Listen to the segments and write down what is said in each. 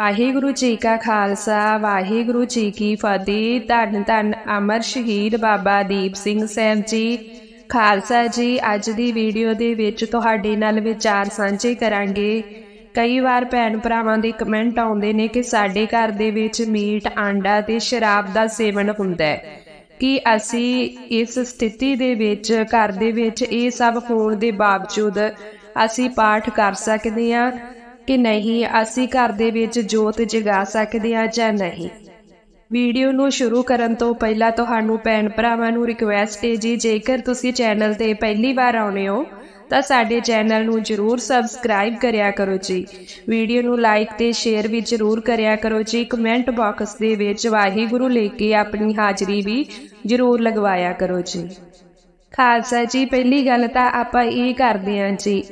ਵਾਹਿਗੁਰੂ ਜੀ ਕਾ ਖਾਲਸਾ, ਵਾਹਿਗੁਰੂ ਜੀ ਕੀ ਫਤਿਹ। ਧੰਨ ਧੰਨ ਅਮਰ ਸ਼ਹੀਦ ਬਾਬਾ ਦੀਪ ਸਿੰਘ ਸਾਹਿਬ ਜੀ। ਖਾਲਸਾ ਜੀ, ਅੱਜ ਦੀ ਵੀਡੀਓ ਦੇ ਵਿੱਚ ਤੁਹਾਡੇ ਨਾਲ ਵਿਚਾਰ ਸਾਂਝੇ ਕਰਾਂਗੇ। ਕਈ ਵਾਰ ਭੈਣ ਭਰਾਵਾਂ ਦੇ ਕਮੈਂਟ ਆਉਂਦੇ ਨੇ ਕਿ ਸਾਡੇ ਘਰ ਦੇ ਵਿੱਚ ਮੀਟ, ਆਂਡਾ ਤੇ ਸ਼ਰਾਬ ਦਾ ਸੇਵਨ ਹੁੰਦਾ ਹੈ। ਕਿ ਅਸੀਂ ਇਸ ਸਥਿਤੀ ਦੇ ਵਿੱਚ, ਘਰ ਦੇ ਵਿੱਚ ਇਹ ਸਭ ਹੋਣ ਦੇ ਬਾਵਜੂਦ ਅਸੀਂ ਪਾਠ ਕਰ ਸਕਦੇ ਹਾਂ? ਕਿ ਨਹੀਂ, ਅਸੀਂ ਘਰ ਦੇ ਵਿੱਚ ਜੋਤ ਜਗਾ ਸਕਦੇ ਹਾਂ ਜਾਂ ਨਹੀਂ। ਵੀਡੀਓ ਨੂੰ ਸ਼ੁਰੂ ਕਰਨ ਤੋਂ ਪਹਿਲਾਂ ਤੁਹਾਨੂੰ ਭੈਣ ਭਰਾਵਾਂ ਨੂੰ ਰਿਕੁਐਸਟ ਹੈ ਜੀ, ਜੇਕਰ ਤੁਸੀਂ ਚੈਨਲ ਤੇ ਪਹਿਲੀ ਵਾਰ ਆਉਣੇ ਹੋ, ਤਾਂ ਸਾਡੇ ਚੈਨਲ ਨੂੰ ਜਰੂਰ ਸਬਸਕ੍ਰਾਈਬ ਕਰਿਆ ਕਰੋ ਜੀ। ਵੀਡੀਓ ਨੂੰ ਲਾਈਕ ਤੇ ਸ਼ੇਅਰ ਵੀ ਜਰੂਰ ਕਰਿਆ ਕਰੋ ਜੀ। ਕਮੈਂਟ ਬਾਕਸ ਦੇ ਵਿੱਚ ਵਾਹਿਗੁਰੂ ਲੈ ਕੇ ਆਪਣੀ ਹਾਜ਼ਰੀ ਵੀ ਜਰੂਰ ਲਗਵਾਇਆ ਕਰੋ ਜੀ। ਖਾਲਸਾ ਜੀ, ਪਹਿਲੀ ਗੱਲ ਤਾਂ ਆਪਾਂ ਇਹ ਕਰਦੇ ਹਾਂ ਜੀ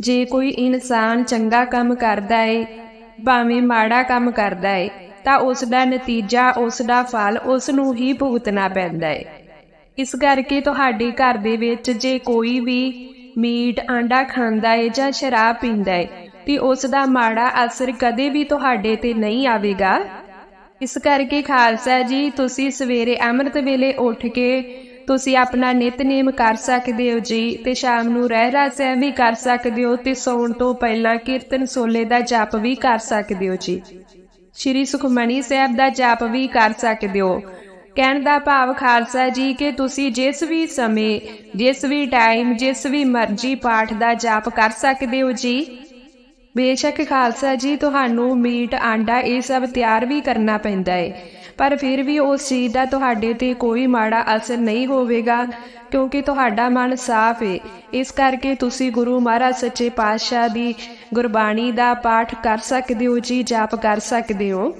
ਜੇ ਕੋਈ ਇਨਸਾਨ ਚੰਗਾ ਕੰਮ ਕਰਦਾ ਏ, ਭਾਵੇਂ ਮਾੜਾ ਕੰਮ ਕਰਦਾ ਏ, ਤਾਂ ਉਸ ਦਾ ਨਤੀਜਾ ਉਸ ਦਾ ਫਲ ਉਸ ਨੂੰ ਹੀ ਭੁਗਤਣਾ ਪੈਂਦਾ ਏ। ਇਸ ਕਰਕੇ ਤੁਹਾਡੇ ਘਰ ਦੇ ਵਿੱਚ ਜੇ ਕੋਈ ਵੀ ਮੀਟ, ਆਂਡਾ ਖਾਂਦਾ ਏ ਜਾਂ ਸ਼ਰਾਬ ਪੀਂਦਾ ਏ, ਤੇ ਉਸ ਦਾ ਮਾੜਾ ਅਸਰ ਕਦੇ ਵੀ ਤੁਹਾਡੇ ਤੇ ਨਹੀਂ ਆਵੇਗਾ। ਇਸ ਕਰਕੇ ਖਾਲਸਾ ਜੀ, ਤੁਸੀਂ ਸਵੇਰੇ ਅੰਮ੍ਰਿਤ ਵੇਲੇ ਉੱਠ ਕੇ ਤੁਸੀਂ ਆਪਣਾ ਨਿਤਨੇਮ ਕਰ ਸਕਦੇ ਹੋ ਜੀ ਤੇ ਸ਼ਾਮ ਨੂੰ ਰਹਿਰਾ ਸਾਹਿਬ ਵੀ ਕਰ ਸਕਦੇ ਹੋ ਤੇ ਸੌਣ ਤੋਂ ਪਹਿਲਾਂ ਕੀਰਤਨ ਸੋਲੇ ਦਾ ਜਪ ਵੀ ਕਰ ਸਕਦੇ ਹੋ ਜੀ। ਸ਼੍ਰੀ ਸੁਖਮਣੀ ਸਾਹਿਬ ਦਾ ਜਪ ਵੀ ਕਰ ਸਕਦੇ ਹੋ। ਕਹਿਣ ਦਾ ਭਾਵ ਖਾਲਸਾ ਜੀ ਕਿ ਤੁਸੀਂ ਜਿਸ ਵੀ ਸਮੇਂ, ਜਿਸ ਵੀ ਟਾਈਮ ਜਿਸ ਵੀ ਮਰਜ਼ੀ ਪਾਠ ਦਾ ਜਾਪ ਕਰ ਸਕਦੇ ਹੋ ਜੀ। ਬੇਸ਼ੱਕ ਖਾਲਸਾ ਜੀ, ਤੁਹਾਨੂੰ ਮੀਟ, ਆਂਡਾ ਇਹ ਸਭ ਤਿਆਰ ਵੀ ਕਰਨਾ ਪੈਂਦਾ ਹੈ। ਪਰ ਫਿਰ ਵੀ ਉਸ ਚੀਜ਼ ਦਾ ਤੁਹਾਡੇ ਤੇ ਕੋਈ ਮਾੜਾ ਅਸਰ ਨਹੀਂ ਹੋਵੇਗਾ, ਕਿਉਂਕਿ ਤੁਹਾਡਾ ਮਨ ਸਾਫ਼ ਹੈ ਇਸ ਕਰਕੇ ਤੁਸੀਂ ਗੁਰੂ ਮਹਾਰਾਜ ਸੱਚੇ ਪਾਤਸ਼ਾਹ ਦੀ ਗੁਰਬਾਣੀ ਦਾ ਪਾਠ ਕਰ ਸਕਦੇ ਹੋ ਜੀ, ਜਾਪ ਕਰ ਸਕਦੇ ਹੋ।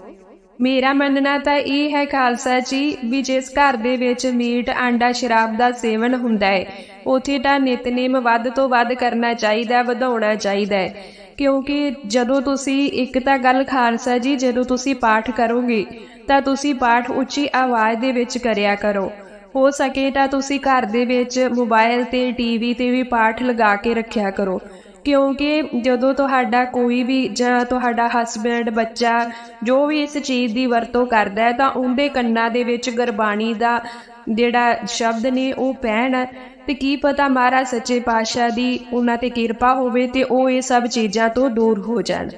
ਮੇਰਾ ਮੰਨਣਾ ਤਾਂ ਇਹ ਹੈ ਖਾਲਸਾ ਜੀ, ਵੀ ਜਿਸ ਘਰ ਦੇ ਵਿੱਚ ਮੀਟ, ਆਂਡਾ, ਸ਼ਰਾਬ ਦਾ ਸੇਵਨ ਹੁੰਦਾ ਹੈ ਉਥੇ ਤਾਂ ਨਿਤਨੇਮ ਵੱਧ ਤੋਂ ਵੱਧ ਕਰਨਾ ਚਾਹੀਦਾ, ਵਧਾਉਣਾ ਚਾਹੀਦਾ ਹੈ ਕਿਉਂਕਿ ਜਦੋਂ ਤੁਸੀਂ ਇੱਕ ਤਾਂ ਗੱਲ ਖਾਲਸਾ ਜੀ, ਜਦੋਂ ਤੁਸੀਂ ਪਾਠ ਕਰੋਗੇ ਤਾਂ ਤੁਸੀਂ ਪਾਠ ਉੱਚੀ ਆਵਾਜ਼ ਦੇ ਵਿੱਚ ਕਰਿਆ ਕਰੋ। ਹੋ ਸਕੇ ਤਾਂ ਤੁਸੀਂ ਘਰ ਦੇ ਵਿੱਚ ਮੋਬਾਈਲ ਤੇ ਟੀਵੀ ਤੇ ਵੀ ਪਾਠ ਲਗਾ ਕੇ ਰੱਖਿਆ ਕਰੋ। ਕਿਉਂਕਿ ਜਦੋਂ ਤੁਹਾਡਾ ਕੋਈ ਵੀ ਜਾਂ ਤੁਹਾਡਾ ਹਸਬੰਡ ਬੱਚਾ ਜੋ ਵੀ ਇਸ ਚੀਜ਼ ਦੀ ਵਰਤੋਂ ਕਰਦਾ ਹੈ, ਤਾਂ ਉਹਦੇ ਕੰਨਾਂ ਦੇ ਵਿੱਚ ਗੁਰਬਾਣੀ ਦਾ ਜਿਹੜਾ ਸ਼ਬਦ ਨੇ, ਉਹ ਪੈਣ। ਤੇ ਕੀ ਪਤਾ ਮਹਾਰਾਜ ਸੱਚੇ ਪਾਤਸ਼ਾਹ ਦੀ ਉਹਨਾਂ ਤੇ ਕਿਰਪਾ ਹੋਵੇ ਤੇ ਉਹ ਇਹ ਸਭ ਚੀਜ਼ਾਂ ਤੋਂ ਦੂਰ ਹੋ ਜਾਣ।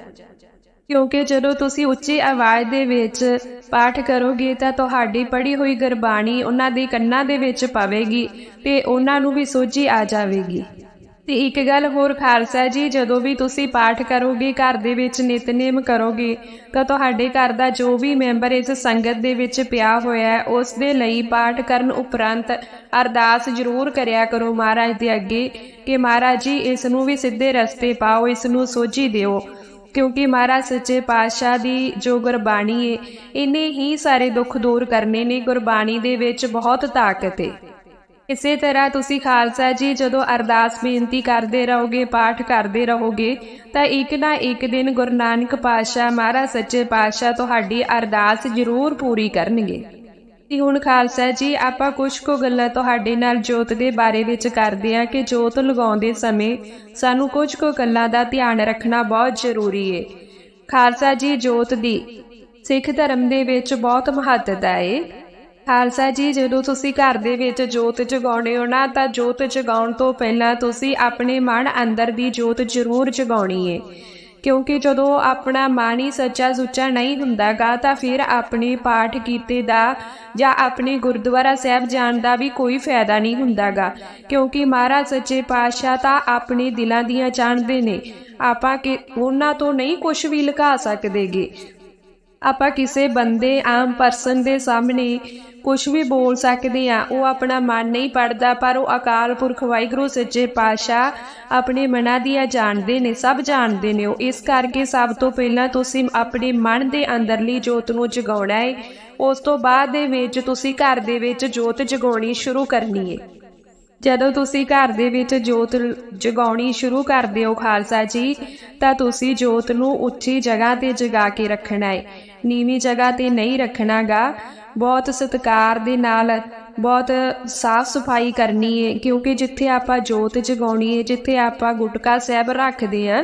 ਕਿਉਂਕਿ ਜਦੋਂ ਤੁਸੀਂ ਉੱਚੀ ਆਵਾਜ਼ ਦੇ ਵਿੱਚ ਪਾਠ ਕਰੋਗੇ ਤਾਂ ਤੁਹਾਡੀ ਪੜ੍ਹੀ ਹੋਈ ਗੁਰਬਾਣੀ ਉਹਨਾਂ ਦੇ ਕੰਨਾਂ ਦੇ ਵਿੱਚ ਪਵੇਗੀ ਤੇ ਉਹਨਾਂ ਨੂੰ ਵੀ ਸੋਝੀ ਆ ਜਾਵੇਗੀ। ਤੇ ਇੱਕ ਗੱਲ ਹੋਰ ਖਾਲਸਾ ਜੀ, ਜਦੋਂ ਵੀ ਤੁਸੀਂ ਪਾਠ ਕਰੋਗੇ, ਘਰ ਦੇ ਵਿੱਚ ਨਿਤਨੇਮ ਕਰੋਗੇ, ਤਾਂ ਤੁਹਾਡੇ ਘਰ ਦਾ ਜੋ ਵੀ ਮੈਂਬਰ ਇਸ ਸੰਗਤ ਦੇ ਵਿੱਚ ਪਿਆ ਹੋਇਆ ਹੈ, ਉਸ ਦੇ ਲਈ ਪਾਠ ਕਰਨ ਉਪਰੰਤ ਅਰਦਾਸ ਜ਼ਰੂਰ ਕਰਿਆ ਕਰੋ ਮਹਾਰਾਜ ਦੇ ਅੱਗੇ, ਕਿ ਮਹਾਰਾਜ ਜੀ, ਇਸ ਨੂੰ ਵੀ ਸਿੱਧੇ ਰਸਤੇ ਪਾਓ, ਇਸ ਨੂੰ ਸੋਝੀ ਦਿਓ। ਕਿਉਂਕਿ ਮਹਾਰਾਜ ਸੱਚੇ ਪਾਤਸ਼ਾਹ ਦੀ ਜੋ ਗੁਰਬਾਣੀ ਏ ਇਹਨੇ ਹੀ ਸਾਰੇ ਦੁੱਖ ਦੂਰ ਕਰਨੇ ਨੇ ਗੁਰਬਾਣੀ ਦੇ ਵਿੱਚ ਬਹੁਤ ਤਾਕਤ ਏ। ਇਸੇ ਤਰ੍ਹਾਂ ਤੁਸੀਂ ਖਾਲਸਾ ਜੀ ਜਦੋਂ ਅਰਦਾਸ ਬੇਨਤੀ ਕਰਦੇ ਰਹੋਗੇ, ਪਾਠ ਕਰਦੇ ਰਹੋਗੇ, ਤਾਂ ਇੱਕ ਨਾ ਇੱਕ ਦਿਨ ਗੁਰੂ ਨਾਨਕ ਪਾਤਸ਼ਾਹ, ਮਹਾਰਾਜ ਸੱਚੇ ਪਾਤਸ਼ਾਹ ਤੁਹਾਡੀ ਅਰਦਾਸ ਜ਼ਰੂਰ ਪੂਰੀ ਕਰਨਗੇ। ਤੇ ਹੁਣ ਖਾਲਸਾ ਜੀ, ਆਪਾਂ ਕੁਝ ਕੁ ਗੱਲਾਂ ਤੁਹਾਡੇ ਨਾਲ ਜੋਤ ਦੇ ਬਾਰੇ ਵਿੱਚ ਕਰਦੇ ਹਾਂ ਕਿ ਜੋਤ ਲਗਾਉਂਦੇ ਸਮੇਂ ਸਾਨੂੰ ਕੁਝ ਕੁ ਗੱਲਾਂ ਦਾ ਧਿਆਨ ਰੱਖਣਾ ਬਹੁਤ ਜ਼ਰੂਰੀ ਏ। ਖਾਲਸਾ ਜੀ, ਜੋਤ ਦੀ ਸਿੱਖ ਧਰਮ ਦੇ ਵਿੱਚ ਬਹੁਤ ਮਹੱਤਤਾ ਏ। ਖਾਲਸਾ ਜੀ, ਜਦੋਂ ਤੁਸੀਂ ਘਰ ਦੇ ਵਿੱਚ ਜੋਤ ਜਗਾਉਣੇ ਹੋ ਨਾ, ਤਾਂ ਜੋਤ ਜਗਾਉਣ ਤੋਂ ਪਹਿਲਾਂ ਤੁਸੀਂ ਆਪਣੇ ਮਨ ਅੰਦਰ ਦੀ ਜੋਤ ਜ਼ਰੂਰ ਜਗਾਉਣੀ ਏ। ਕਿਉਂਕਿ ਜਦੋਂ ਆਪਣਾ ਮਨ ਹੀ ਸੱਚਾ ਸੁੱਚਾ ਨਹੀਂ ਹੁੰਦਾਗਾ ਤਾਂ ਫਿਰ ਆਪਣੇ ਪਾਠ ਕੀਤੇ ਦਾ ਜਾਂ ਆਪਣੇ ਗੁਰਦੁਆਰਾ ਸਾਹਿਬ ਜਾਣ ਦਾ ਵੀ ਕੋਈ ਫਾਇਦਾ ਨਹੀਂ ਹੁੰਦਾਗਾ। ਕਿਉਂਕਿ ਮਹਾਰਾਜ ਸੱਚੇ ਪਾਤਸ਼ਾਹ ਤਾਂ ਆਪਣੇ ਦਿਲਾਂ ਦੀਆਂ ਜਾਣਦੇ ਨੇ। ਆਪਾਂ ਕਿ ਉਹਨਾਂ ਤੋਂ ਨਹੀਂ ਕੁਝ ਵੀ ਲੁਕਾ ਸਕਦੇਗੇ। ਆਪਾਂ ਕਿਸੇ ਬੰਦੇ, ਆਮ ਪਰਸਨ ਦੇ ਸਾਹਮਣੇ ਕੁਝ ਵੀ ਬੋਲ ਸਕਦੇ ਆ ਉਹ ਆਪਣਾ ਮਨ ਨਹੀਂ ਪੜਦਾ ਪਰ ਉਹ ਅਕਾਲ ਪੁਰਖ ਵਾਹਿਗੁਰੂ, ਸੱਚੇ ਪਾਤਸ਼ਾਹ ਆਪਣੇ ਮਨਾਂ ਦੀਆਂ ਜਾਣਦੇ ਨੇ, ਸਭ ਜਾਣਦੇ ਨੇ। ਉਹ ਇਸ ਕਰਕੇ ਸਭ ਤੋਂ ਪਹਿਲਾਂ ਤੁਸੀਂ ਆਪਣੇ ਮਨ ਦੇ ਅੰਦਰਲੀ ਜੋਤ ਨੂੰ ਜਗਾਉਣਾ ਹੈ ਉਸ ਤੋਂ ਬਾਅਦ ਦੇ ਵਿੱਚ ਤੁਸੀਂ ਘਰ ਦੇ ਵਿੱਚ ਜੋਤ ਜਗਾਉਣੀ ਸ਼ੁਰੂ ਕਰਨੀ ਹੈ ਜਦੋਂ ਤੁਸੀਂ ਘਰ ਦੇ ਵਿੱਚ ਜੋਤ ਜਗਾਉਣੀ ਸ਼ੁਰੂ ਕਰਦੇ ਹੋ ਖਾਲਸਾ ਜੀ, ਤਾਂ ਤੁਸੀਂ ਜੋਤ ਨੂੰ ਉੱਚੀ ਜਗ੍ਹਾ ਤੇ ਜਗਾ ਕੇ ਰੱਖਣਾ ਹੈ ਨੀਵੀਂ ਜਗ੍ਹਾ ਤੇ ਨਹੀਂ ਰੱਖਣਾਗਾ ਬਹੁਤ ਸਤਿਕਾਰ ਦੇ ਨਾਲ ਬਹੁਤ ਸਾਫ਼ ਸਫ਼ਾਈ ਕਰਨੀ ਹੈ ਕਿਉਂਕਿ ਜਿੱਥੇ ਆਪਾਂ ਜੋਤ ਜਗਾਉਣੀ ਹੈ ਜਿੱਥੇ ਆਪਾਂ ਗੁਟਕਾ ਸਾਹਿਬ ਰੱਖਦੇ ਹਾਂ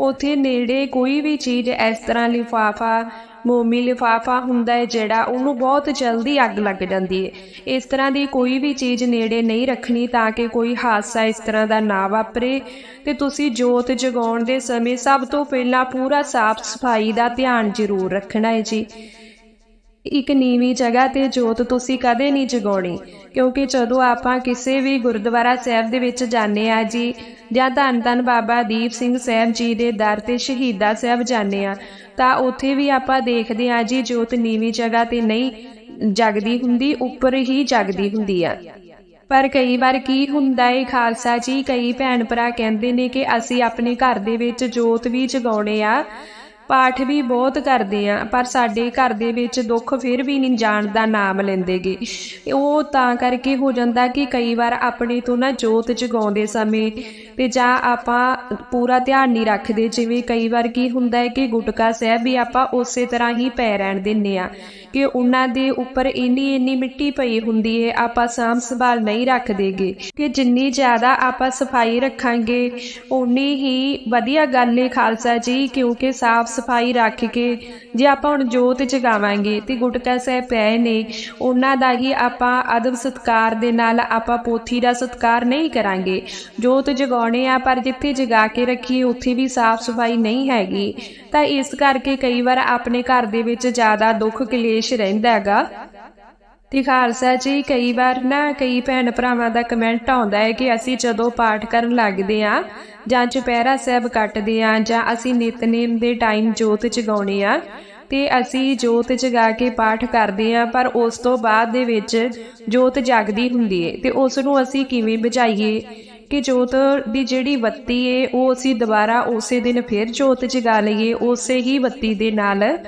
ਉਥੇ ਨੇੜੇ ਕੋਈ ਵੀ ਚੀਜ਼ ਇਸ ਤਰ੍ਹਾਂ ਲਿਫਾਫਾ ਮੋਮੀ ਲਿਫਾਫਾ ਹੁੰਦਾ ਹੈ ਜਿਹੜਾ, ਉਹਨੂੰ ਬਹੁਤ ਜਲਦੀ ਅੱਗ ਲੱਗ ਜਾਂਦੀ ਹੈ। ਇਸ ਤਰ੍ਹਾਂ ਦੀ ਕੋਈ ਵੀ ਚੀਜ਼ ਨੇੜੇ ਨਹੀਂ ਰੱਖਣੀ ਤਾਂ ਕਿ ਕੋਈ ਹਾਦਸਾ ਇਸ ਤਰ੍ਹਾਂ ਦਾ ਨਾ ਵਾਪਰੇ। ਤੇ ਤੁਸੀਂ ਜੋਤ ਜਗਾਉਣ ਦੇ ਸਮੇਂ ਸਭ ਤੋਂ ਪਹਿਲਾਂ ਪੂਰਾ ਸਾਫ਼ ਸਫ਼ਾਈ ਦਾ ਧਿਆਨ ਜ਼ਰੂਰ ਰੱਖਣਾ ਹੈ ਜੀ। ਇੱਕ ਨੀਵੀਂ ਜਗ੍ਹਾ ਤੇ ਜੋਤ ਤੁਸੀਂ ਕਦੇ ਨਹੀਂ ਜਗਾਉਣੀ, ਕਿਉਂਕਿ ਜਦੋਂ ਆਪਾਂ ਕਿਸੇ ਵੀ ਗੁਰਦੁਆਰਾ ਸਾਹਿਬ ਦੇ ਵਿੱਚ ਜਾਂਦੇ ਆ ਜੀ, ਜਾਂ ਧੰਨ ਧੰਨ ਬਾਬਾ ਦੀਪ ਸਿੰਘ ਸਾਹਿਬ ਜੀ ਦੇ ਦਰ ਤੇ ਸ਼ਹੀਦਾ ਸਾਹਿਬ ਜਾਂਦੇ ਆ ਤਾਂ ਉੱਥੇ ਵੀ ਆਪਾਂ ਦੇਖਦੇ ਆ ਜੀ, ਜੋਤ ਨੀਵੀਂ ਜਗ੍ਹਾ ਤੇ ਨਹੀਂ ਜਗਦੀ ਹੁੰਦੀ, ਉੱਪਰ ਹੀ ਜਗਦੀ ਹੁੰਦੀ ਆ। ਪਰ ਕਈ ਵਾਰ ਕੀ ਹੁੰਦਾ ਏ ਖਾਲਸਾ ਜੀ, ਕਈ ਭੈਣ ਭਰਾ ਕਹਿੰਦੇ ਨੇ ਕਿ ਅਸੀਂ ਆਪਣੇ ਘਰ ਦੇ ਵਿੱਚ ਜੋਤ ਵੀ ਜਗਾਉਣੇ ਆ ਪਾਠ ਵੀ ਬਹੁਤ ਕਰਦੇ ਆ, ਪਰ ਸਾਡੇ ਘਰ ਦੇ ਵਿੱਚ ਦੁੱਖ ਫਿਰ ਵੀ ਨਹੀਂ ਜਾਣ ਦਾ ਨਾਮ ਲੈਂਦੇਗੇ। ਉਹ ਤਾਂ ਕਰਕੇ ਹੋ ਜਾਂਦਾ ਕਿ ਕਈ ਵਾਰ ਆਪਣੇ ਤੋਂ ਨਾ ਜੋਤ ਜਗਾਉਂਦੇ ਸਮੇਂ ਤੇ ਜਾਂ ਆਪਾਂ ਪੂਰਾ ਧਿਆਨ ਨਹੀਂ ਰੱਖਦੇ, ਜਿਵੇਂ ਕਈ ਵਾਰ ਕੀ ਹੁੰਦਾ ਹੈ ਕਿ ਗੁਟਕਾ ਸਾਹਿਬ ਵੀ ਆਪਾਂ ਉਸੇ ਤਰ੍ਹਾਂ ਹੀ ਪੈ ਰਹਿਣ ਦਿੰਨੇ ਆ ਕਿ ਉਹਨਾਂ ਦੇ ਉੱਪਰ ਇੰਨੀ ਇੰਨੀ ਮਿੱਟੀ ਪਈ ਹੁੰਦੀ ਹੈ, ਆਪਾਂ ਸਾਂਭ ਸੰਭਾਲ ਨਹੀਂ ਰੱਖਦੇਗੇ। ਕਿ ਜਿੰਨੀ ਜ਼ਿਆਦਾ ਆਪਾਂ ਸਫ਼ਾਈ ਰੱਖਾਂਗੇ ਉਨੀ ਹੀ ਵਧੀਆ ਗੱਲ ਹੈ ਖਾਲਸਾ ਜੀ, ਕਿਉਂਕਿ ਸਾਫ਼ ਸਫ਼ਾਈ ਰੱਖ ਕੇ ਜੇ ਆਪਾਂ ਹੁਣ ਜੋਤ ਜਗਾਵਾਂਗੇ ਤੇ ਗੁਟਕਾ ਸਾਹਿਬ ਪਏ ਨੇ, ਉਹਨਾਂ ਦਾ ਹੀ ਆਪਾਂ ਅਦਬ ਸਤਕਾਰ ਦੇ ਨਾਲ ਆਪਾਂ ਪੋਥੀ ਦਾ ਸਤਕਾਰ ਨਹੀਂ ਕਰਾਂਗੇ। ਜੋਤ ਜਗਾਉਣੇ ਆ, ਪਰ ਜਿੱਥੇ ਜਗਾ ਕੇ ਰੱਖੀਏ, ਉੱਥੇ ਵੀ ਸਾਫ਼ ਸਫ਼ਾਈ ਨਹੀਂ ਹੈਗੀ। ਤਾਂ ਇਸ ਕਰਕੇ ਕਈ ਵਾਰ ਆਪਣੇ ਘਰ ਦੇ ਵਿੱਚ ਜ਼ਿਆਦਾ ਦੁੱਖ ਕਲੇਸ਼ ਰਹਿੰਦਾ ਹੈਗਾ। ਤੇ ਖਾਲਸਾ ਜੀ, ਕਈ ਵਾਰ ਨਾ ਕਈ ਭੈਣ ਭਰਾਵਾਂ ਦਾ ਕਮੈਂਟ ਆਉਂਦਾ ਹੈ ਕਿ ਅਸੀਂ ਜਦੋਂ ਪਾਠ ਕਰਨ ਲੱਗਦੇ ਆ ਜਾਂ ਚੁਪਹਿਰਾ ਸਾਹਿਬ ਕੱਟਦੇ ਆ ਜਾਂ ਅਸੀਂ ਨਿਤਨੇਮ ਦੇ ਟਾਈਮ ਜੋਤ ਜਗਾਉਣੇ ਆ ਤੇ ਅਸੀਂ ਜੋਤ ਜਗਾ ਕੇ ਪਾਠ ਕਰਦੇ ਆ ਪਰ ਉਸ ਤੋਂ ਬਾਅਦ ਦੇ ਵਿੱਚ ਜੋਤ ਜਗਦੀ ਹੁੰਦੀ ਏ ਤੇ ਉਸ ਨੂੰ ਅਸੀਂ ਕਿਵੇਂ ਬੁਝਾਈਏ ਕਿ ਜੋਤ ਦੀ ਜਿਹੜੀ ਬੱਤੀ ਏ ਉਹ ਅਸੀਂ ਦੁਬਾਰਾ ਉਸੇ ਦਿਨ ਫਿਰ ਜੋਤ ਜਗਾ ਲਈਏ, ਉਸੇ ਹੀ ਬੱਤੀ ਦੇ ਨਾਲ।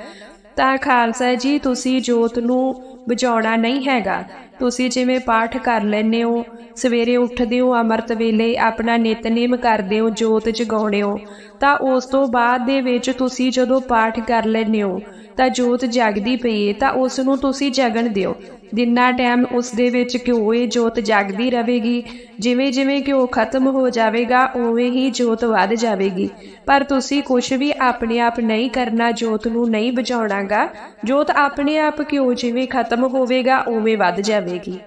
ਤਾਂ ਖਾਲਸਾ ਜੀ, ਤੁਸੀਂ ਜੋਤ ਨੂੰ ਬਚਾਉਣਾ ਨਹੀਂ ਹੈਗਾ। ਤੁਸੀਂ ਜਿਵੇਂ ਪਾਠ ਕਰ ਲੈਂਦੇ ਹੋ, ਸਵੇਰੇ ਉੱਠਦੇ ਹੋ, ਅੰਮ੍ਰਿਤ ਵੇਲੇ ਆਪਣਾ ਨਿਤਨੇਮ ਕਰਦੇ ਹੋ, ਜੋਤ ਜਗਾਉਣੇ ਹੋ, ਤਾਂ ਉਸ ਤੋਂ ਬਾਅਦ ਦੇ ਵਿੱਚ ਤੁਸੀਂ ਜਦੋਂ ਪਾਠ ਕਰ ਲੈਂਦੇ ਹੋ, ਤਾਂ ਜੋਤ ਜਗਦੀ ਪਈ ਹੈ ਤਾਂ ਉਸ ਨੂੰ ਤੁਸੀਂ ਜਗਣ ਦਿਓ। ਜਿੰਨਾ ਟਾਈਮ ਉਸ ਦੇ ਵਿੱਚ ਘਿਓ ਇਹ ਜੋਤ ਜਗਦੀ ਰਹੇਗੀ, ਜਿਵੇਂ ਜਿਵੇਂ ਘਿਓ ਖਤਮ ਹੋ ਜਾਵੇਗਾ, ਉਵੇਂ ਹੀ ਜੋਤ ਵੱਧ ਜਾਵੇਗੀ। ਪਰ ਤੁਸੀਂ ਕੁਝ ਵੀ ਆਪਣੇ ਆਪ ਨਹੀਂ ਕਰਨਾ, ਜੋਤ ਨੂੰ ਨਹੀਂ ਬੁਝਾਉਣਾਗਾ। ਜੋਤ ਆਪਣੇ ਆਪ ਘਿਓ ਜਿਵੇਂ ਖਤਮ ਹੋਵੇਗਾ, ਉਵੇਂ ਵੱਧ ਜਾਵੇਗੀ।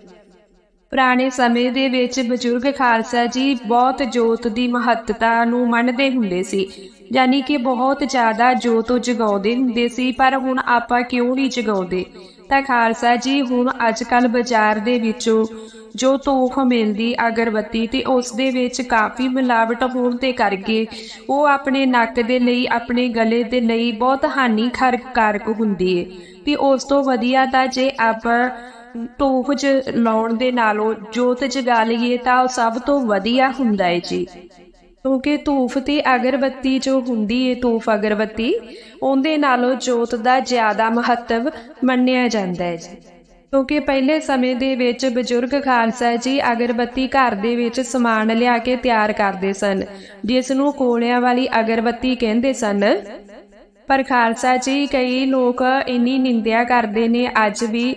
ਪੁਰਾਣੇ ਸਮੇਂ ਦੇ ਵਿੱਚ ਬਜ਼ੁਰਗ ਖਾਲਸਾ ਜੀ ਬਹੁਤ ਜੋਤ ਦੀ ਮਹੱਤਤਾ ਨੂੰ ਮੰਨਦੇ ਹੁੰਦੇ ਸੀ। ਯਾਨੀ ਕਿ ਬਹੁਤ ਜ਼ਿਆਦਾ ਜੋਤ ਜਗਾਉਂਦੇ ਹੁੰਦੇ ਸੀ, ਪਰ ਹੁਣ ਆਪਾਂ ਕਿਉਂ ਨਹੀਂ ਜਗਾਉਂਦੇ? ਤਾਂ ਖਾਲਸਾ ਜੀ, ਹੁਣ ਅੱਜ ਕੱਲ ਬਾਜ਼ਾਰ ਦੇ ਵਿੱਚੋਂ ਜੋ ਤੋਹਫ ਮਿਲਦੀ ਅਗਰਬੱਤੀ ਤੇ ਉਸ ਦੇ ਵਿੱਚ ਕਾਫੀ ਮਿਲਾਵਟ ਹੋਣ ਦੇ ਕਰਕੇ ਉਹ ਆਪਣੇ ਨੱਕ ਦੇ ਲਈ, ਆਪਣੇ ਗਲੇ ਦੇ ਲਈ ਬਹੁਤ ਹਾਨੀਕਾਰਕ ਹੁੰਦੀ ਹੈ ਤੇ ਉਸ ਤੋਂ ਵਧੀਆ ਤਾਂ ਜੇ ਆਪਾਂ ਧੂਫ ਜ ਲਾਉਣ ਦੇ ਨਾਲੋਂ ਜੋਤ ਜਗਾ ਲਈਏ ਤਾਂ ਉਹ ਸਭ ਤੋਂ ਵਧੀਆ ਹੁੰਦਾ ਹੈ ਜੀ। ਕਿਉਂਕਿ ਧੂਫ ਤੇ ਅਗਰਬੱਤੀ ਜੋ ਹੁੰਦੀ ਏ ਧੂਫ ਅਗਰਬੱਤੀ, ਉਹਦੇ ਨਾਲੋਂ ਜੋਤ ਦਾ ਜ਼ਿਆਦਾ ਮਹੱਤਵ ਮੰਨਿਆ ਜਾਂਦਾ ਹੈ ਜੀ। ਕਿਉਂਕਿ ਪਹਿਲੇ ਸਮੇਂ ਦੇ ਵਿੱਚ ਬਜ਼ੁਰਗ ਖਾਲਸਾ ਜੀ ਅਗਰਬੱਤੀ ਘਰ ਦੇ ਵਿੱਚ ਸਮਾਨ ਲਿਆ ਕੇ ਤਿਆਰ ਕਰਦੇ ਸਨ, ਜਿਸ ਨੂੰ ਕੋਲਿਆਂ ਵਾਲੀ ਅਗਰਬੱਤੀ ਕਹਿੰਦੇ ਸਨ। ਪਰ ਖਾਲਸਾ ਜੀ ਕਈ ਲੋਕ ਇੰਨੀ ਨਿੰਦਿਆ ਕਰਦੇ ਨੇ, ਅੱਜ ਵੀ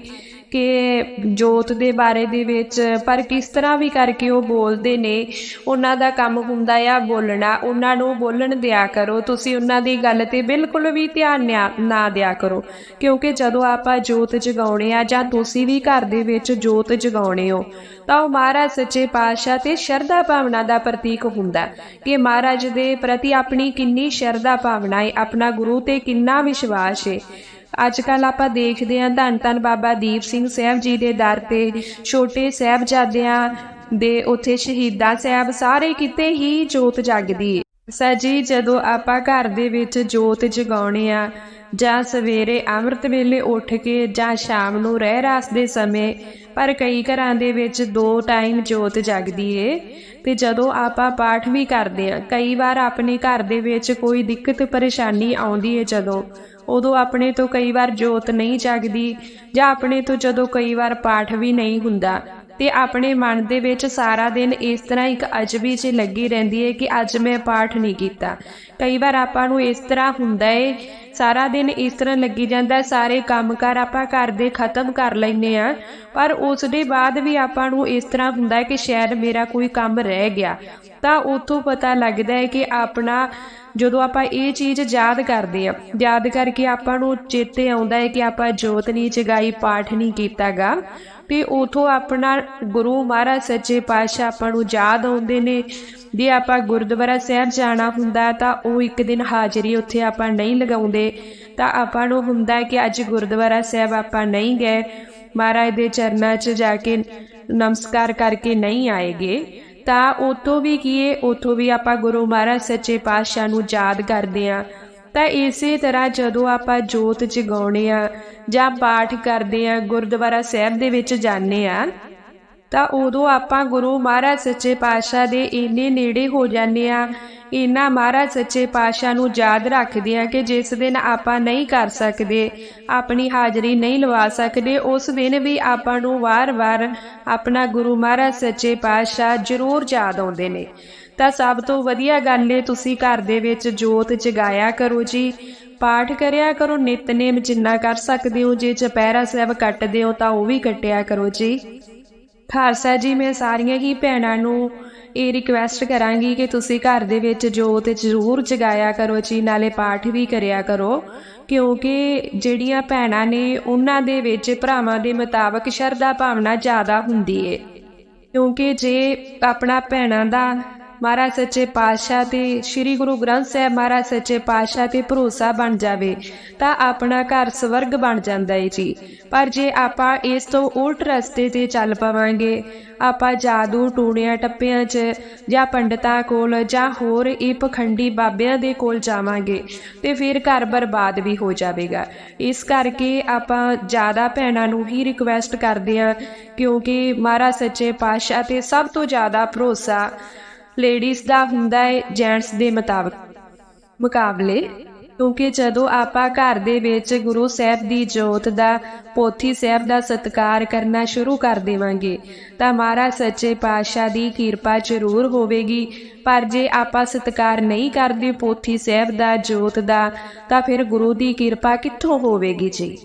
ਕਿ ਜੋਤ ਦੇ ਬਾਰੇ ਦੇ ਵਿੱਚ, ਪਰ ਕਿਸ ਤਰ੍ਹਾਂ ਵੀ ਕਰਕੇ ਉਹ ਬੋਲਦੇ ਨੇ, ਉਹਨਾਂ ਦਾ ਕੰਮ ਹੁੰਦਾ ਆ ਬੋਲਣਾ, ਉਹਨਾਂ ਨੂੰ ਬੋਲਣ ਦਿਆ ਕਰੋ, ਤੁਸੀਂ ਉਹਨਾਂ ਦੀ ਗੱਲ ਤੇ ਬਿਲਕੁਲ ਵੀ ਧਿਆਨ ਨਿਆ- ਨਾ ਦਿਆ ਕਰੋ। ਕਿਉਂਕਿ ਜਦੋਂ ਆਪਾਂ ਜੋਤ ਜਗਾਉਣੇ ਆ, ਜਾਂ ਤੁਸੀਂ ਵੀ ਘਰ ਦੇ ਵਿੱਚ ਜੋਤ ਜਗਾਉਣੇ ਹੋ, ਤਾਂ ਉਹ ਮਹਾਰਾਜ ਸੱਚੇ ਪਾਤਸ਼ਾਹ ਤੇ ਸ਼ਰਧਾ ਭਾਵਨਾ ਦਾ ਪ੍ਰਤੀਕ ਹੁੰਦਾ ਕਿ ਮਹਾਰਾਜ ਦੇ ਪ੍ਰਤੀ ਆਪਣੀ ਕਿੰਨੀ ਸ਼ਰਧਾ ਭਾਵਨਾ ਹੈ ਆਪਣਾ ਗੁਰੂ ਤੇ ਕਿੰਨਾ ਵਿਸ਼ਵਾਸ ਹੈ ਅੱਜ ਕੱਲ ਆਪਾਂ ਦੇਖਦੇ ਹਾਂ, ਧੰਨ ਧੰਨ ਬਾਬਾ ਦੀਪ ਸਿੰਘ ਸਾਹਿਬ ਜੀ ਦੇ ਦਰ ਤੇ, ਛੋਟੇ ਸਾਹਿਬਜ਼ਾਦਿਆਂ ਦੇ ਉੱਥੇ ਸ਼ਹੀਦਾਂ ਸਾਹਿਬ ਸਾਰੇ ਕਿਤੇ ਹੀ ਜੋਤ ਜਗਦੀ। ਹੈ ਸਜੀ ਜਦੋਂ ਆਪਾਂ ਘਰ ਦੇ ਵਿੱਚ ਜੋਤ ਜਗਾਉਣੇ ਆ, ਜਾਂ ਸਵੇਰੇ ਅੰਮ੍ਰਿਤ ਵੇਲੇ ਉੱਠ ਕੇ ਜਾਂ ਸ਼ਾਮ ਨੂੰ ਰਹਿ ਰਾਸ ਦੇ ਸਮੇਂ, ਪਰ ਕਈ ਘਰਾਂ ਦੇ ਵਿੱਚ ਦੋ ਟਾਈਮ ਜੋਤ ਜਗਦੀ ਏ। ਤੇ ਜਦੋਂ ਆਪਾਂ ਪਾਠ ਵੀ ਕਰਦੇ ਆ, ਕਈ ਵਾਰ ਆਪਣੇ ਘਰ ਦੇ ਵਿੱਚ ਕੋਈ ਦਿੱਕਤ, ਪਰੇਸ਼ਾਨੀ ਆਉਂਦੀ ਹੈ ਜਦੋਂ। ਉਦੋਂ ਆਪਣੇ ਤੋਂ ਕਈ ਵਾਰ ਜੋਤ ਨਹੀਂ ਜਗਦੀ ਜਾਂ ਆਪਣੇ ਤੋਂ ਜਦੋਂ ਕਈ ਵਾਰ ਪਾਠ ਵੀ ਨਹੀਂ ਹੁੰਦਾ। ਤੇ ਆਪਣੇ ਮਨ ਦੇ ਵਿੱਚ ਸਾਰਾ ਦਿਨ ਇਸ ਤਰ੍ਹਾਂ ਇੱਕ ਅਜਬੀ 'ਚ ਲੱਗੀ ਰਹਿੰਦੀ ਹੈ ਕਿ ਅੱਜ ਮੈਂ ਪਾਠ ਨਹੀਂ ਕੀਤਾ। ਕਈ ਵਾਰ ਆਪਾਂ ਨੂੰ ਇਸ ਤਰ੍ਹਾਂ ਹੁੰਦਾ ਏ ਸਾਰਾ ਦਿਨ ਇਸ ਤਰ੍ਹਾਂ ਲੱਗੀ ਜਾਂਦਾ ਸਾਰੇ ਕੰਮਕਾਰ ਆਪਾਂ ਘਰ ਦੇ ਖਤਮ ਕਰ ਲੈਨੇ ਆ ਪਰ ਉਸ ਦੇ ਬਾਅਦ ਵੀ ਆਪਾਂ ਨੂੰ ਇਸ ਤਰ੍ਹਾਂ ਹੁੰਦਾ ਕਿ ਸ਼ਾਇਦ ਮੇਰਾ ਕੋਈ ਕੰਮ ਰਹਿ ਗਿਆ। ਤਾਂ ਉਥੋਂ ਪਤਾ ਲੱਗਦਾ ਹੈ ਕਿ ਆਪਣਾ ਜਦੋਂ ਆਪਾਂ ਇਹ ਚੀਜ਼ ਯਾਦ ਕਰਦੇ ਆ ਯਾਦ ਕਰਕੇ ਆਪਾਂ ਨੂੰ ਚੇਤੇ ਆਉਂਦਾ ਹੈ ਕਿ ਆਪਾਂ ਜੋਤ ਨਹੀਂ ਜਗਾਈ, ਪਾਠ ਨਹੀਂ ਕੀਤਾਗਾ। ਤੇ ਉਥੋਂ ਆਪਣਾ ਗੁਰੂ ਮਹਾਰਾਜ, ਸੱਚੇ ਪਾਤਸ਼ਾਹ ਆਪਾਂ ਨੂੰ ਯਾਦ ਆਉਂਦੇ ਨੇ। ਜੇ ਆਪਾਂ ਗੁਰਦੁਆਰਾ ਸਾਹਿਬ ਜਾਣਾ ਹੁੰਦਾ ਤਾਂ ਉਹ ਇੱਕ ਦਿਨ ਹਾਜ਼ਰੀ ਉੱਥੇ ਆਪਾਂ ਨਹੀਂ ਲਗਾਉਂਦੇ। ਤਾਂ ਆਪਾਂ ਨੂੰ ਹੁੰਦਾ ਕਿ ਅੱਜ ਗੁਰਦੁਆਰਾ ਸਾਹਿਬ ਆਪਾਂ ਨਹੀਂ ਗਏ। ਮਹਾਰਾਜ ਦੇ ਚਰਨਾਂ 'ਚ ਜਾ ਕੇ ਨਮਸਕਾਰ ਕਰਕੇ ਨਹੀਂ ਆਏਗੇ। ਤਾਂ ਉਤੋਂ ਵੀ ਕੀਏ ਉਤੋਂ ਵੀ ਆਪਾਂ ਗੁਰੂ ਮਹਾਰਾਜ ਸੱਚੇ ਪਾਤਸ਼ਾਹ ਨੂੰ ਯਾਦ ਕਰਦੇ ਆ ਤਾਂ ਇਸੇ ਤਰ੍ਹਾਂ ਜਦੋਂ ਆਪਾਂ ਜੋਤ ਜਗਾਉਣੇ ਆ ਜਾਂ ਪਾਠ ਕਰਦੇ ਆ ਗੁਰਦੁਆਰਾ ਸਾਹਿਬ ਦੇ ਵਿੱਚ ਜਾਂਦੇ ਆ ਤਾਂ ਉਦੋਂ ਆਪਾਂ ਗੁਰੂ ਮਹਾਰਾਜ ਸੱਚੇ ਪਾਤਸ਼ਾਹ ਦੇ ਇੰਨੇ ਨੇੜੇ ਹੋ ਜਾਂਦੇ ਆ ਇਹਨਾਂ ਮਹਾਰਾਜ ਸੱਚੇ ਪਾਤਸ਼ਾਹ ਨੂੰ ਯਾਦ ਰੱਖਦੇ ਆ ਕਿ ਜਿਸ ਦਿਨ ਆਪਾਂ ਨਹੀਂ ਕਰ ਸਕਦੇ, ਆਪਣੀ ਹਾਜ਼ਰੀ ਨਹੀਂ ਲਵਾ ਸਕਦੇ, ਉਸ ਦਿਨ ਵੀ ਆਪਾਂ ਨੂੰ ਵਾਰ-ਵਾਰ ਆਪਣਾ ਗੁਰੂ ਮਹਾਰਾਜ ਸੱਚੇ ਪਾਤਸ਼ਾਹ ਜ਼ਰੂਰ ਯਾਦ ਆਉਂਦੇ ਨੇ। ਤਾਂ ਸਭ ਤੋਂ ਵਧੀਆ ਗੱਲ ਏ ਤੁਸੀਂ ਘਰ ਦੇ ਵਿੱਚ ਜੋਤ ਜਗਾਇਆ ਕਰੋ ਜੀ। ਪਾਠ ਕਰਿਆ ਕਰੋ, ਨਿਤਨੇਮ ਜਿੰਨਾ ਕਰ ਸਕਦੇ ਹੋ, ਜੇ ਚਪਹਿਰਾ ਸਾਹਿਬ ਕੱਟਦੇ ਹੋ ਤਾਂ ਉਹ ਵੀ ਕੱਟਿਆ ਕਰੋ ਜੀ। ਖਾਲਸਾ ਜੀ, ਮੈਂ ਸਾਰੀਆਂ ਹੀ ਭੈਣਾਂ ਨੂੰ ਇਹ ਰਿਕਵੈਸਟ ਕਰਾਂਗੀ ਕਿ ਤੁਸੀਂ ਘਰ ਦੇ ਵਿੱਚ ਜੋਤ ਜ਼ਰੂਰ ਜਗਾਇਆ ਕਰੋ ਜੀ, ਨਾਲੇ ਪਾਠ ਵੀ ਕਰਿਆ ਕਰੋ, ਕਿਉਂਕਿ ਜਿਹੜੀਆਂ ਭੈਣਾਂ ਨੇ ਉਹਨਾਂ ਦੇ ਵਿੱਚ ਭਰਾਵਾਂ ਦੇ ਮੁਤਾਬਕ ਸ਼ਰਧਾ ਭਾਵਨਾ ਜ਼ਿਆਦਾ ਹੁੰਦੀ ਏ। ਕਿਉਂਕਿ ਜੇ ਆਪਣਾ ਭੈਣਾਂ ਦਾ ਮਹਾਰਾਜ ਸੱਚੇ ਪਾਤਸ਼ਾਹ ਤੇ ਸ੍ਰੀ ਗੁਰੂ ਗ੍ਰੰਥ ਸਾਹਿਬ ਮਹਾਰਾਜ ਸੱਚੇ ਪਾਤਸ਼ਾਹ ਤੇ ਭਰੋਸਾ ਬਣ ਜਾਵੇ, ਤਾਂ ਆਪਣਾ ਘਰ ਸਵਰਗ ਬਣ ਜਾਂਦਾ ਏ ਜੀ। ਪਰ ਜੇ ਆਪਾਂ ਇਸ ਤੋਂ ਉਲਟ ਰਸਤੇ ਤੇ ਚੱਲ ਪਵਾਂਗੇ, ਆਪਾਂ ਜਾਦੂ ਟੂਣਿਆਂ ਟੱਪਿਆਂ 'ਚ ਜਾਂ ਪੰਡਤਾਂ ਕੋਲ ਜਾਂ ਹੋਰ ਇਹ ਪਖੰਡੀ ਬਾਬਿਆਂ ਦੇ ਕੋਲ ਜਾਵਾਂਗੇ, ਤੇ ਫਿਰ ਘਰ ਬਰਬਾਦ ਵੀ ਹੋ ਜਾਵੇਗਾ। ਇਸ ਕਰਕੇ ਆਪਾਂ ਜ਼ਿਆਦਾ ਭੈਣਾਂ ਨੂੰ ਹੀ ਰਿਕਵੈਸਟ ਕਰਦੇ ਹਾਂ, ਕਿਉਂਕਿ ਮਹਾਰਾਜ ਸੱਚੇ ਪਾਤਸ਼ਾਹ ਤੇ ਸਭ ਤੋਂ ਜ਼ਿਆਦਾ ਭਰੋਸਾ ਲੇਡੀਜ਼ ਦਾ ਹੁੰਦਾ ਹੈ ਜੈਂਟਸ ਦੇ ਮੁਤਾਬਕ। ਮੁਕਾਬਲੇ, ਕਿਉਂਕਿ ਜਦੋਂ ਆਪਾਂ ਘਰ ਦੇ ਵਿੱਚ ਗੁਰੂ ਸਾਹਿਬ ਦੀ ਜੋਤ ਦਾ, ਪੋਥੀ ਸਾਹਿਬ ਦਾ ਸਤਿਕਾਰ ਕਰਨਾ ਸ਼ੁਰੂ ਕਰ ਦੇਵਾਂਗੇ, ਤਾਂ ਮਹਾਰਾਜ ਸੱਚੇ ਪਾਤਸ਼ਾਹ ਦੀ ਕਿਰਪਾ ਜ਼ਰੂਰ ਹੋਵੇਗੀ। ਪਰ ਜੇ ਆਪਾਂ ਸਤਿਕਾਰ ਨਹੀਂ ਕਰਦੇ ਪੋਥੀ ਸਾਹਿਬ ਦਾ, ਜੋਤ ਦਾ, ਤਾਂ ਫਿਰ ਗੁਰੂ ਦੀ ਕਿਰਪਾ ਕਿੱਥੋਂ ਹੋਵੇਗੀ ਜੀ?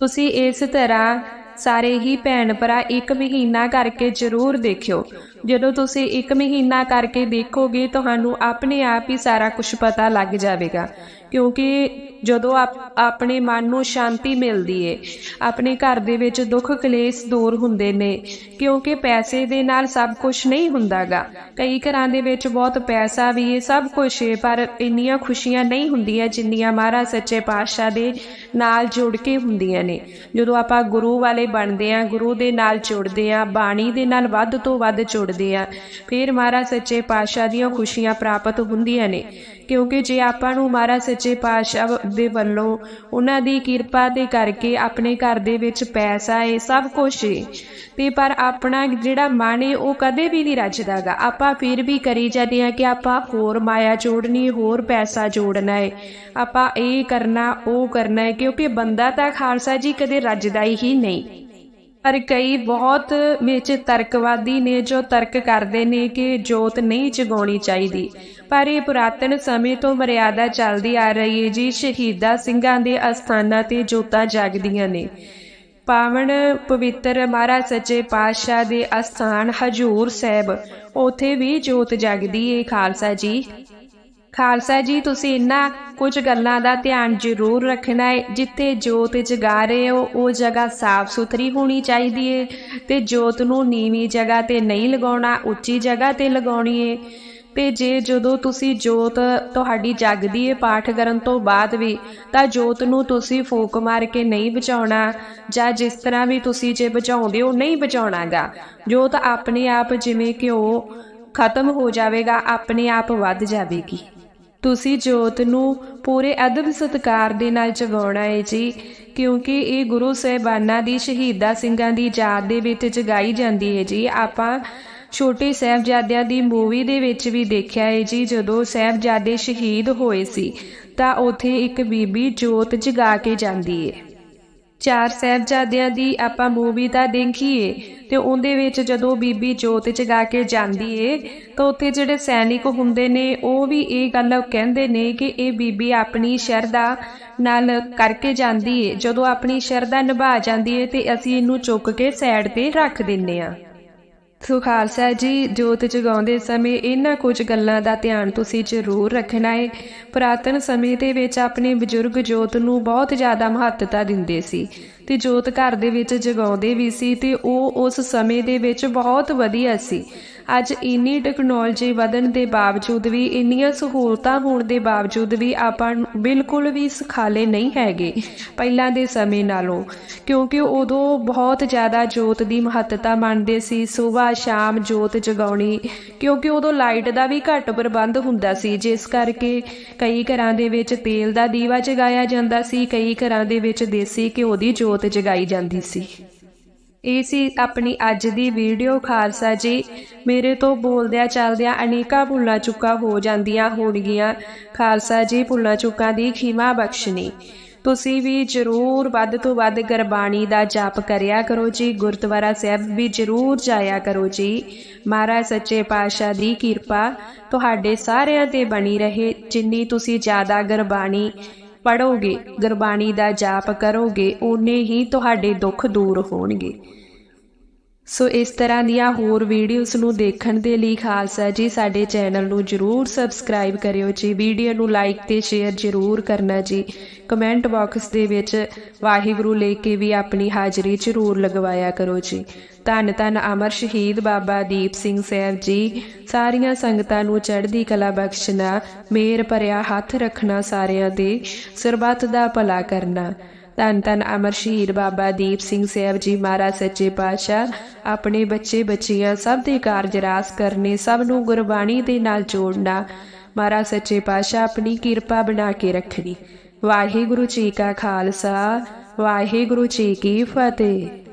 ਤੁਸੀਂ ਇਸ ਤਰ੍ਹਾਂ ਸਾਰੇ ਹੀ ਭੈਣ ਭਰਾ ਇੱਕ ਮਹੀਨਾ ਕਰਕੇ ਜ਼ਰੂਰ ਦੇਖਿਓ। ਜਦੋਂ ਤੁਸੀਂ ਇੱਕ ਮਹੀਨਾ ਕਰਕੇ ਦੇਖੋਗੇ, ਤੁਹਾਨੂੰ ਆਪਣੇ ਆਪ ਹੀ ਸਾਰਾ ਕੁਝ ਪਤਾ ਲੱਗ ਜਾਵੇਗਾ। ਕਿਉਂਕਿ ਜਦੋਂ ਆਪ, ਆਪਣੇ ਮਨ ਨੂੰ ਸ਼ਾਂਤੀ ਮਿਲਦੀ ਏ, ਆਪਣੇ ਘਰ ਦੇ ਵਿੱਚ ਦੁੱਖ ਕਲੇਸ਼ ਦੂਰ ਹੁੰਦੇ ਨੇ, ਕਿਉਂਕਿ ਪੈਸੇ ਦੇ ਨਾਲ ਸਭ ਕੁਝ ਨਹੀਂ ਹੁੰਦਾਗਾ। ਕਈ ਘਰਾਂ ਦੇ ਵਿੱਚ ਬਹੁਤ ਪੈਸਾ ਵੀ ਏ, ਸਭ ਕੁਝ ਏ, ਪਰ ਇੰਨੀਆਂ ਖੁਸ਼ੀਆਂ ਨਹੀਂ ਹੁੰਦੀਆਂ ਜਿੰਨੀਆਂ ਮਹਾਰਾਜ ਸੱਚੇ ਪਾਤਸ਼ਾਹ ਦੇ ਨਾਲ ਜੁੜ ਕੇ ਹੁੰਦੀਆਂ ਨੇ। ਜਦੋਂ ਆਪਾਂ ਗੁਰੂ ਵਾਲੇ ਬਣਦੇ ਆ, ਗੁਰੂ ਦੇ ਨਾਲ ਜੁੜਦੇ ਆ, ਬਾਣੀ ਦੇ ਨਾਲ ਵੱਧ ਤੋਂ ਵੱਧ ਜੁੜਦੇ ਆ। ਫਿਰ ਮਹਾਰਾਜ ਸੱਚੇ ਪਾਤਸ਼ਾਹ ਦੀਆਂ ਖੁਸ਼ੀਆਂ ਪ੍ਰਾਪਤ ਹੁੰਦੀਆਂ ਨੇ। ਕਿਉਂਕਿ ਜੇ ਆਪਾਂ ਨੂੰ ਮਹਾਰਾਜ ਸੱਚੇ ਪਾਤਸ਼ਾਹ ਦੇ ਵੱਲੋਂ ਉਹਨਾਂ ਦੀ ਕਿਰਪਾ ਦੇ ਕਰਕੇ ਆਪਣੇ ਘਰ ਦੇ ਵਿੱਚ ਪੈਸਾ ਏ, ਸਭ ਕੁਝ ਏ, ਤੇ ਪਰ ਆਪਣਾ ਜਿਹੜਾ ਮਨ ਏ, ਉਹ ਕਦੇ ਵੀ ਨਹੀਂ ਰੱਜਦਾਗਾ। ਆਪਾਂ ਫਿਰ ਵੀ ਕਰੀ ਜਾਂਦੇ ਆ ਕਿ ਆਪਾਂ ਹੋਰ ਮਾਇਆ ਜੋੜਨੀ, ਹੋਰ ਪੈਸਾ ਜੋੜਨਾ ਏ। ਆਪਾਂ ਇਹ ਕਰਨਾ, ਉਹ ਕਰਨਾ ਏ, ਕਿਉਂਕਿ ਬੰਦਾ ਤਾਂ ਖਾਲਸਾ ਜੀ ਕਦੇ ਰੱਜਦਾ ਹੀ ਨਹੀਂ। ਪਰ ਕਈ ਬਹੁਤ ਵਿੱਚ ਤਰਕਵਾਦੀ ਨੇ ਜੋ ਤਰਕ ਕਰਦੇ ਨੇ ਕਿ ਜੋਤ ਨਹੀਂ ਜਗਾਉਣੀ ਚਾਹੀਦੀ। ਪਰ ਇਹ ਪੁਰਾਤਨ ਸਮੇਂ ਤੋਂ ਮਰਿਆਦਾ ਚੱਲਦੀ ਆ ਰਹੀ ਹੈ ਜੀ। ਸ਼ਹੀਦਾਂ ਸਿੰਘਾਂ ਦੇ ਅਸਥਾਨਾਂ ਤੇ ਜੋਤਾਂ ਜਾਗਦੀਆਂ ਨੇ। ਪਾਵਨ ਪਵਿੱਤਰ ਮਹਾਰਾਜ ਸੱਚੇ ਪਾਤਸ਼ਾਹ ਦੇ ਅਸਥਾਨ ਹਜੂਰ ਸਾਹਿਬ, ਉਥੇ ਵੀ ਜੋਤ ਜਗਦੀ ਏ ਖਾਲਸਾ ਜੀ। ਖਾਲਸਾ ਜੀ, ਤੁਸੀਂ ਇਹਨਾਂ ਕੁਝ ਗੱਲਾਂ ਦਾ ਧਿਆਨ ਜ਼ਰੂਰ ਰੱਖਣਾ ਹੈ। ਜਿੱਥੇ ਜੋਤ ਜਗਾ ਰਹੇ ਹੋ, ਉਹ ਜਗ੍ਹਾ ਸਾਫ਼ ਸੁਥਰੀ ਹੋਣੀ ਚਾਹੀਦੀ ਹੈ ਤੇ ਜੋਤ ਨੂੰ ਨੀਵੀਂ ਜਗ੍ਹਾ ਤੇ ਨਹੀਂ ਲਗਾਉਣਾ, ਉੱਚੀ ਜਗ੍ਹਾ ਤੇ ਲਗਾਉਣੀ ਹੈ ਤੇ ਜੇ ਜਦੋਂ ਤੁਸੀਂ ਜੋਤ ਤੁਹਾਡੀ ਜਗਦੀ ਹੈ ਪਾਠ ਕਰਨ ਤੋਂ ਬਾਅਦ ਵੀ, ਤਾਂ ਜੋਤ ਨੂੰ ਤੁਸੀਂ ਫੂਕ ਮਾਰ ਕੇ ਨਹੀਂ ਬਚਾਉਣਾ। ਜਾਂ ਜਿਸ ਤਰ੍ਹਾਂ ਵੀ ਤੁਸੀਂ ਜੇ ਬਚਾਉਂਦੇ ਹੋ, ਨਹੀਂ ਬਚਾਉਣਾਗਾ। ਜੋਤ ਆਪਣੇ ਆਪ ਜਿਵੇਂ ਕਿ ਉਹ ਖਤਮ ਹੋ ਜਾਵੇਗਾ, ਆਪਣੇ ਆਪ ਵੱਧ ਜਾਵੇਗੀ। ਤੁਸੀਂ ਜੋਤ ਨੂੰ ਪੂਰੇ ਅਦਬ ਸਤਕਾਰ ਦੇ ਨਾਲ ਜਗਾਉਣਾ ਹੈ ਜੀ, ਕਿਉਂਕਿ ਇਹ ਗੁਰੂ ਸਾਹਿਬਾਨਾਂ ਦੀ ਸ਼ਹੀਦਾਂ ਸਿੰਘਾਂ ਦੀ ਯਾਦ ਦੇ ਵਿੱਚ ਜਗਾਈ ਜਾਂਦੀ ਹੈ ਜੀ। ਆਪਾਂ ਛੋਟੇ ਸਾਹਿਬਜ਼ਾਦਿਆਂ ਦੀ ਮੂਵੀ ਦੇ ਵਿੱਚ ਵੀ ਦੇਖਿਆ ਹੈ ਜੀ, ਜਦੋਂ ਸਾਹਿਬਜ਼ਾਦੇ ਸ਼ਹੀਦ ਹੋਏ ਸੀ, ਤਾਂ ਉਥੇ ਇੱਕ ਬੀਬੀ ਜੋਤ ਜਗਾ ਕੇ ਜਾਂਦੀ ਹੈ ਚਾਰ ਸਾਹਿਬਜ਼ਾਦਿਆਂ ਦੀ ਆਪਾਂ ਮੂਵੀ ਤਾਂ ਦੇਖੀਏ ਤੇ ਉਹਦੇ ਵਿੱਚ ਜਦੋਂ ਬੀਬੀ ਜੋਤ ਜਗਾ ਕੇ ਜਾਂਦੀ ਏ, ਤਾਂ ਉੱਥੇ ਜਿਹੜੇ ਸੈਨਿਕ ਹੁੰਦੇ ਨੇ, ਉਹ ਵੀ ਇਹ ਗੱਲ ਕਹਿੰਦੇ ਨੇ ਕਿ ਇਹ ਬੀਬੀ ਆਪਣੀ ਸ਼ਰਧਾ ਨਾਲ ਕਰਕੇ ਜਾਂਦੀ ਏ। ਜਦੋਂ ਆਪਣੀ ਸ਼ਰਧਾ ਨਿਭਾ ਜਾਂਦੀ ਏ ਤੇ ਅਸੀਂ ਇਹਨੂੰ ਚੁੱਕ ਕੇ ਸਾਈਡ ਤੇ ਰੱਖ ਦਿੰਨੇ ਆ। ਸੋ ਖਾਲਸਾ ਜੀ, ਜੋਤ ਜਗਾਉਂਦੇ ਸਮੇਂ ਇਹਨਾਂ ਕੁਝ ਗੱਲਾਂ ਦਾ ਧਿਆਨ ਤੁਸੀਂ ਜ਼ਰੂਰ ਰੱਖਣਾ ਹੈ ਪੁਰਾਤਨ ਸਮੇਂ ਦੇ ਵਿੱਚ ਆਪਣੇ ਬਜ਼ੁਰਗ ਜੋਤ ਨੂੰ ਬਹੁਤ ਜ਼ਿਆਦਾ ਮਹੱਤਤਾ ਦਿੰਦੇ ਸੀ ਤੇ ਜੋਤ ਘਰ ਦੇ ਵਿੱਚ ਜਗਾਉਂਦੇ ਵੀ ਸੀ ਤੇ ਉਹ ਉਸ ਸਮੇਂ ਦੇ ਵਿੱਚ ਬਹੁਤ ਵਧੀਆ ਸੀ। ਅੱਜ ਇੰਨੀ ਟੈਕਨੋਲੋਜੀ ਵਧਣ ਦੇ ਬਾਵਜੂਦ ਵੀ, ਇੰਨੀਆਂ ਸਹੂਲਤਾਂ ਹੋਣ ਦੇ ਬਾਵਜੂਦ ਵੀ ਆਪਾਂ ਬਿਲਕੁਲ ਵੀ ਸੁਖਾਲੇ ਨਹੀਂ ਹੈਗੇ ਪਹਿਲਾਂ ਦੇ ਸਮੇਂ ਨਾਲੋਂ। ਕਿਉਂਕਿ ਉਦੋਂ ਬਹੁਤ ਜ਼ਿਆਦਾ ਜੋਤ ਦੀ ਮਹੱਤਤਾ ਮੰਨਦੇ ਸੀ ਸਵੇਰ ਸ਼ਾਮ ਜੋਤ ਜਗਾਉਣੀ। ਕਿਉਂਕਿ ਉਦੋਂ ਲਾਈਟ ਦਾ ਵੀ ਘੱਟ ਪ੍ਰਬੰਧ ਹੁੰਦਾ ਸੀ, ਜਿਸ ਕਰਕੇ ਕਈ ਘਰਾਂ ਦੇ ਵਿੱਚ ਤੇਲ ਦਾ ਦੀਵਾ ਜਗਾਇਆ ਜਾਂਦਾ ਸੀ, ਕਈ ਘਰਾਂ ਦੇ ਵਿੱਚ ਦੇਸੀ ਘਿਓ ਦੀ ਜੋਤ ਜਗਾਈ ਜਾਂਦੀ ਸੀ। ਇਹ ਸੀ ਆਪਣੀ ਅੱਜ ਦੀ ਵੀਡੀਓ। ਖਾਲਸਾ ਜੀ, ਮੇਰੇ ਤੋਂ ਬੋਲਦਿਆਂ ਚੱਲਦਿਆਂ ਅਨੇਕਾਂ ਭੁੱਲਾਂ ਚੁੱਕਾ ਹੋ ਜਾਂਦੀਆਂ ਹੋਣਗੀਆਂ। ਖਾਲਸਾ ਜੀ, ਭੁੱਲਾਂ ਚੁੱਕਾਂ ਦੀ ਖਿਮਾ ਬਖਸ਼ਣੀ। ਤੁਸੀਂ ਵੀ ਜਰੂਰ ਵੱਧ ਤੋਂ ਵੱਧ ਗੁਰਬਾਣੀ ਦਾ ਜਾਪ ਕਰਿਆ ਕਰੋ ਜੀ। ਗੁਰਦੁਆਰਾ ਸਾਹਿਬ ਵੀ ਜਰੂਰ ਜਾਇਆ ਕਰੋ ਜੀ। ਮਹਾਰਾਜ ਸੱਚੇ ਪਾਤਸ਼ਾਹ ਦੀ ਕਿਰਪਾ ਤੁਹਾਡੇ ਸਾਰਿਆਂ ਤੇ ਬਣੀ ਰਹੇ। ਜਿੰਨੀ ਤੁਸੀਂ ਜ਼ਿਆਦਾ ਗੁਰਬਾਣੀ ਪੜੋਗੇ ਗੁਰਬਾਣੀ ਦਾ ਜਾਪ ਕਰੋਗੇ ਓਨੇ ਹੀ ਤੁਹਾਡੇ ਦੁੱਖ ਦੂਰ ਹੋਣਗੇ। ਸੋ ਇਸ ਤਰ੍ਹਾਂ ਦੀਆਂ ਹੋਰ ਵੀਡੀਓਜ਼ ਨੂੰ ਦੇਖਣ ਦੇ ਲਈ ਖਾਲਸਾ ਜੀ ਸਾਡੇ ਚੈਨਲ ਨੂੰ ਜਰੂਰ ਸਬਸਕ੍ਰਾਈਬ ਕਰਿਓ ਜੀ। ਵੀਡੀਓ ਨੂੰ ਲਾਈਕ ਤੇ ਸ਼ੇਅਰ ਜਰੂਰ ਕਰਨਾ ਜੀ। ਕਮੈਂਟ ਬਾਕਸ ਦੇ ਵਿੱਚ ਵਾਹਿਗੁਰੂ ਲੈ ਕੇ ਵੀ ਆਪਣੀ ਹਾਜ਼ਰੀ ਜਰੂਰ ਲਗਵਾਇਆ ਕਰੋ ਜੀ। ਧੰਨ ਧੰਨ ਅਮਰ ਸ਼ਹੀਦ ਬਾਬਾ ਦੀਪ ਸਿੰਘ ਸਾਹਿਬ ਜੀ। ਸਾਰੀਆਂ ਸੰਗਤਾਂ ਨੂੰ ਚੜ੍ਹਦੀ ਕਲਾ ਬਖਸ਼ਣਾ, ਮੇਰ ਭਰਿਆ ਹੱਥ ਰੱਖਣਾ ਸਾਰਿਆਂ ਦੇ, ਸਰਬੱਤ ਦਾ ਭਲਾ ਕਰਨਾ। ਧੰਨ ਧੰਨ ਅਮਰ ਸ਼ਹੀਦ ਬਾਬਾ ਦੀਪ ਸਿੰਘ ਸਾਹਿਬ ਜੀ ਮਹਾਰਾਜ ਸੱਚੇ ਪਾਤਸ਼ਾਹ, ਆਪਣੇ ਬੱਚੇ ਬੱਚੀਆਂ ਸਭ ਦੇ ਕਾਰਜ ਰਾਸ ਕਰਨੇ, ਸਭ ਨੂੰ ਗੁਰਬਾਣੀ ਦੇ ਨਾਲ ਜੋੜਨਾ। ਮਹਾਰਾਜ ਸੱਚੇ ਪਾਤਸ਼ਾਹ ਆਪਣੀ ਕਿਰਪਾ ਬਣਾ ਕੇ ਰੱਖਣੀ। ਵਾਹਿਗੁਰੂ ਜੀ ਕਾ ਖਾਲਸਾ, ਵਾਹਿਗੁਰੂ ਜੀ ਕੀ ਫਤਿਹ।